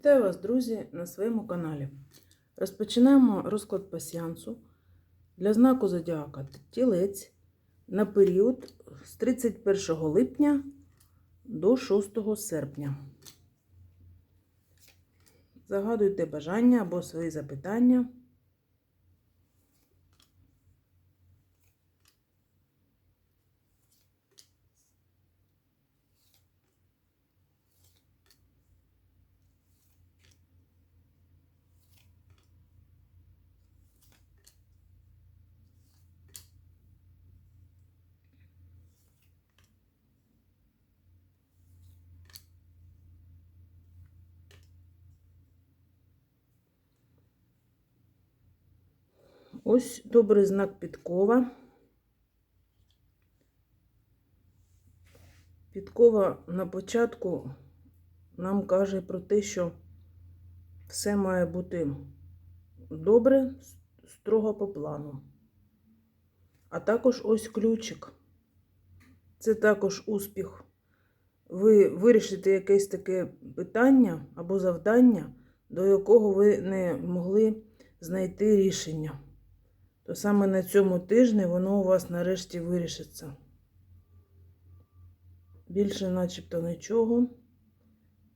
Вітаю вас, друзі, на своєму каналі. Розпочинаємо розклад пасіансу для знаку Зодіака Тілець на період з 31 липня до 6 серпня. Загадуйте бажання або свої запитання. Ось добрий знак підкова. Підкова на початку нам каже про те, що все має бути добре, строго по плану. А також ось ключик. Це також успіх. Ви вирішите якесь таке питання або завдання, до якого ви не могли знайти рішення то саме на цьому тижні воно у вас нарешті вирішиться. Більше начебто нічого.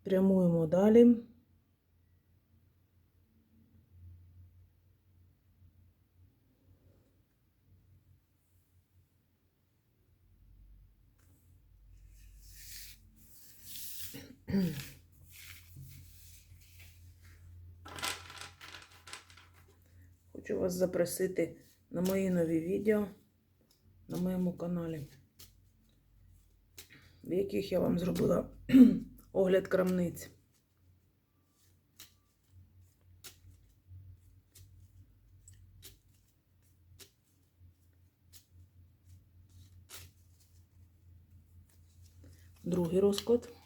Прямуємо далі. Хочу вас запросити на мої нові відео на моєму каналі, в яких я вам зробила огляд крамниць. Другий розклад.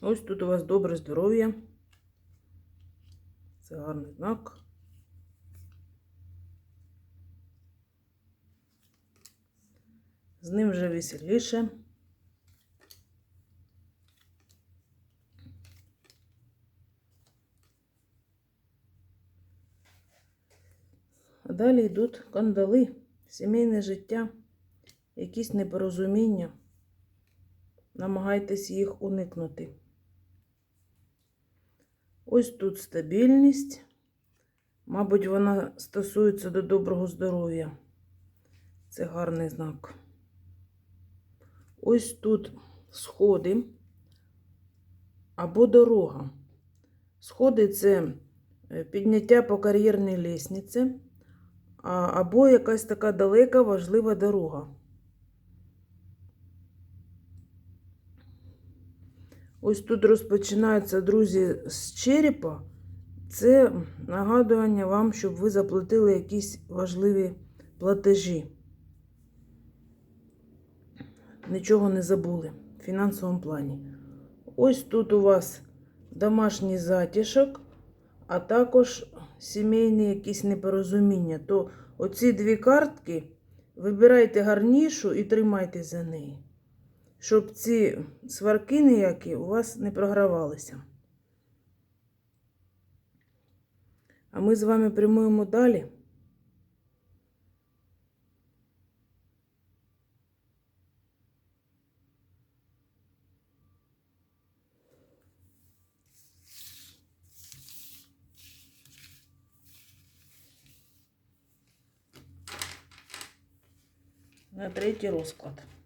Ось тут у вас добре здоров'я. Це гарний знак. З ним вже веселіше. Далі йдуть кандали, сімейне життя, якісь непорозуміння. Намагайтесь їх уникнути. Ось тут стабільність. Мабуть, вона стосується до доброго здоров'я. Це гарний знак. Ось тут сходи або дорога. Сходи це е, підняття по кар'єрній лісниці, або якась така далека важлива дорога. Ось тут розпочинається, друзі, з черепа. Це нагадування вам, щоб ви заплатили якісь важливі платежі. Нічого не забули в фінансовому плані. Ось тут у вас домашній затишок, а також сімейні якісь непорозуміння. То оці дві картки вибирайте гарнішу і тримайте за неї щоб ці сварки ніякі у вас не програвалися. А ми з вами прямуємо далі. На третій розклад.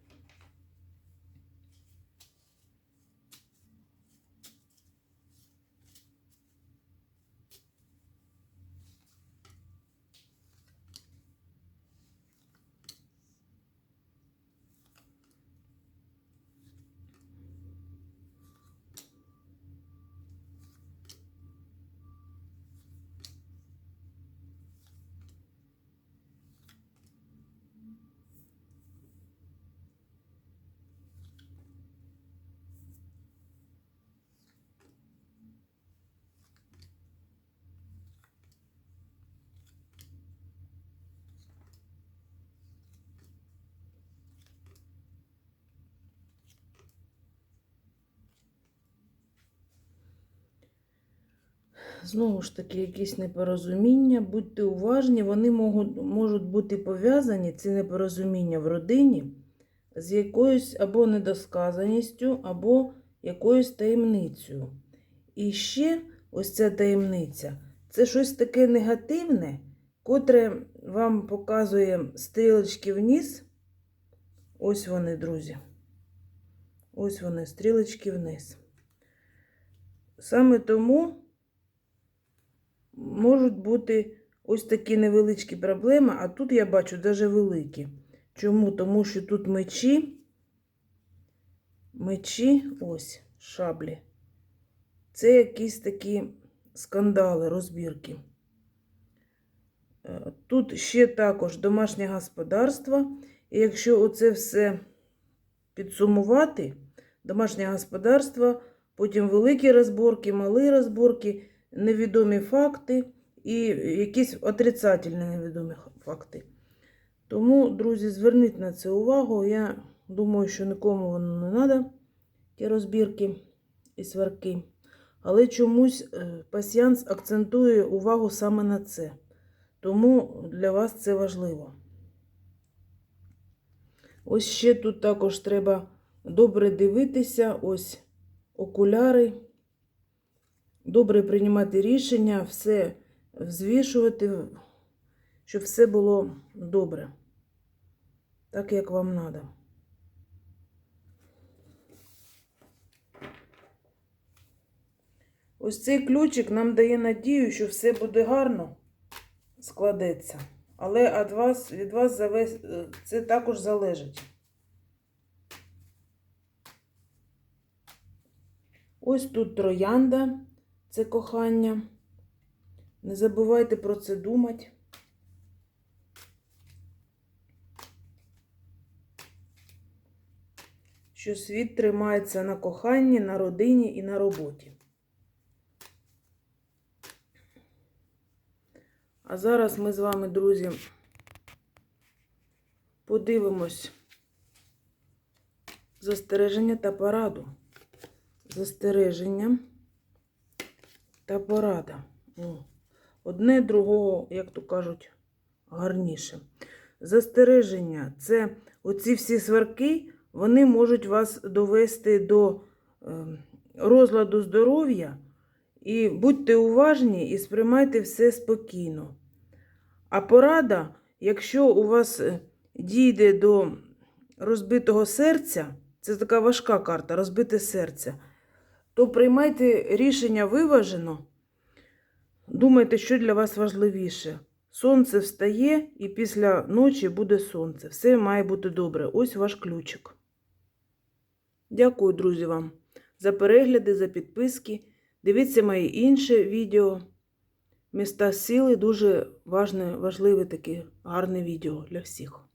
Знову ж таки, якісь непорозуміння. Будьте уважні, вони можуть, бути пов'язані, ці непорозуміння в родині, з якоюсь або недосказаністю, або якоюсь таємницею. І ще ось ця таємниця це щось таке негативне, котре вам показує стрілочки вниз. Ось вони, друзі. Ось вони, стрілочки вниз. Саме тому можуть бути ось такі невеличкі проблеми, а тут я бачу даже великі. Чому? Тому що тут мечі, мечі, ось, шаблі. Це якісь такі скандали, розбірки. Е, Тут ще також домашнє господарство. І якщо оце все підсумувати, домашнє господарство, потім великі розборки, малі розборки, невідомі факти і якісь отрицательні невідомі факти. Тому, друзі, зверніть на це увагу. Я думаю, що нікому воно не треба, ті розбірки і сварки. Але чомусь е, пасіянс акцентує увагу саме на це. Тому для вас це важливо. Ось ще тут також треба добре дивитися, ось окуляри, добре приймати рішення, все взвішувати, щоб все було добре, так як вам треба. Ось цей ключик нам дає надію, що все буде гарно складеться. Але від вас, від вас це також залежить. Ось тут троянда, це кохання. Не забувайте про це думати. Що світ тримається на коханні, на родині і на роботі. А зараз ми з вами, друзі, подивимось застереження та пораду. Застереження та порада. Одне другого, як то кажуть, гарніше. Застереження це оці всі сварки, вони можуть вас довести до е, розладу здоров'я. І будьте уважні і сприймайте все спокійно. А порада, якщо у вас е, дійде до розбитого серця, це така важка карта, розбите серце, то приймайте рішення виважено. Думайте, що для вас важливіше. Сонце встає і після ночі буде сонце. Все має бути добре. Ось ваш ключик. Дякую, друзі, вам за перегляди, за підписки. Дивіться мої інші відео. Міста сили дуже важне, важливе таке гарне відео для всіх.